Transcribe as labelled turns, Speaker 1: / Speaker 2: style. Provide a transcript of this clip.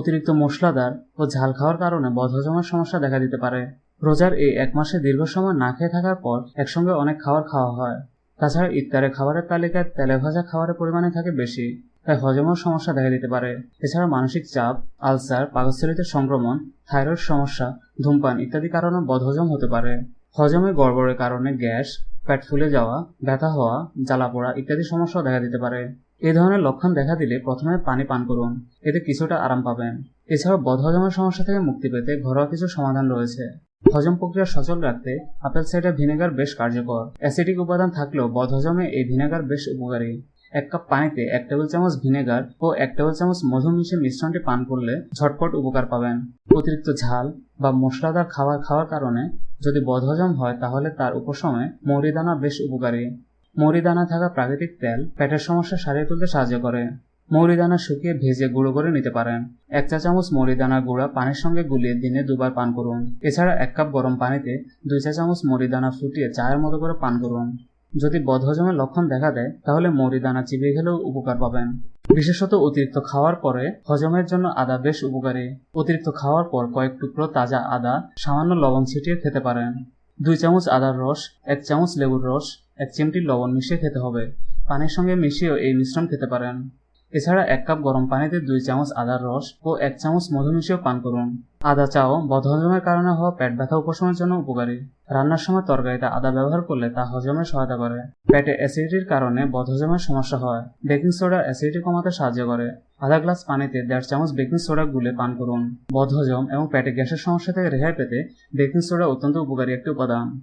Speaker 1: অতিরিক্ত মশলাদার ও ঝাল খাওয়ার কারণে বদহজমের সমস্যা দেখা দিতে পারে। রোজার এই এক মাসে দীর্ঘ সময় না খেয়ে থাকার পর একসঙ্গে অনেক খাবার খাওয়া হয়। তাছাড়া ইফতারে খাবারের তালিকায় তেলে ভাজা খাবারের পরিমাণে থাকে বেশি, তাই হজমের সমস্যা দেখা দিতে পারে। এছাড়া মানসিক চাপ, আলসার, পাকস্থলিতে সংক্রমণ, থাইরয়েড সমস্যা, ধূমপান ইত্যাদি কারণে বদহজম হতে পারে। হজমে গড়বড়ের কারণে গ্যাস, পেট ফুলে যাওয়া, ব্যথা হওয়া, জ্বালা পোড়া ইত্যাদি সমস্যাও দেখা দিতে পারে। এই ধরনের লক্ষণ দেখা দিলে প্রথমে পানি পান করুন। এতে কিছুটা আরাম পাবেন। এছাড়াও বদহজমের সমস্যা থেকে মুক্তি পেতে ঘরোয়া কিছু সমাধান রয়েছে। হজম প্রক্রিয়া সচল রাখতে আপেল সাইডার ভিনেগার বেশ কার্যকর। অ্যাসিডিক উপাদান থাকলেও বদহজমে এই ভিনেগার বেশ উপকারী। এক কাপ পানিতে এক টেবিল চামচ ভিনেগার ও এক টেবিল চামচ মধু মিশে মিশ্রণটি পান করলে ঝটপট উপকার পাবেন। অতিরিক্ত ঝাল বা মশলাদার খাবার খাওয়ার কারণে যদি বদহজম হয় তাহলে তার উপশমে মৌরিদানা বেশ উপকারী। মৌরিদানা থাকা প্রাকৃতিক তেল পেটের সমস্যা সারিয়ে তুলতে সাহায্য করে। মৌরিদানা শুকিয়ে ভেজে গুঁড়ো করে নিতে পারেন। এক চা চামচ মরিদানা গুঁড়া পানির সঙ্গে গুলিয়ে দিনে দুবার পান করুন। এছাড়া এক কাপ গরম পানিতে দুই চা চামচ মরিদানা ফুটিয়ে চায়ের মতো করে পান করুন। যদি বদহজমের লক্ষণ দেখা দেয়, তাহলে মরিদানা চিবিয়ে খেলেও উপকার পাবেন। বিশেষত অতিরিক্ত খাওয়ার পরে হজমের জন্য আদা বেশ উপকারী। অতিরিক্ত খাওয়ার পর কয়েক টুকরো তাজা আদা, সামান্য লবণ ছিটিয়ে খেতে পারেন। দুই চামচ আদার রস, এক চামচ লেবুর রস এক চিমটি লবণ মিশিয়ে খেতে হবে। পানির সঙ্গে মিশিয়েও এই মিশ্রণ খেতে পারেন। এছাড়া এক কাপ গরম পানিতে দুই চামচ আদার রস ও এক চামচ মধু মিশিয়েও পান করুন। আদা চাও বদহজমের কারণে হওয়া পেট ব্যথা উপশমের জন্য উপকারী। রান্নার সময় তরকারিতে আদা ব্যবহার করলে তা হজমে সহায়তা করে। পেটে অ্যাসিডিটির কারণে বদহজমের সমস্যা হয়। বেকিং সোডা অ্যাসিডিটি কমাতে সাহায্য করে। আধা গ্লাস পানিতে দেড় চামচ বেকিং সোডা গুলে পান করুন। বদহজম এবং পেটে গ্যাসের সমস্যা থেকে রেহাই পেতে বেকিং সোডা অত্যন্ত উপকারী একটি উপাদান।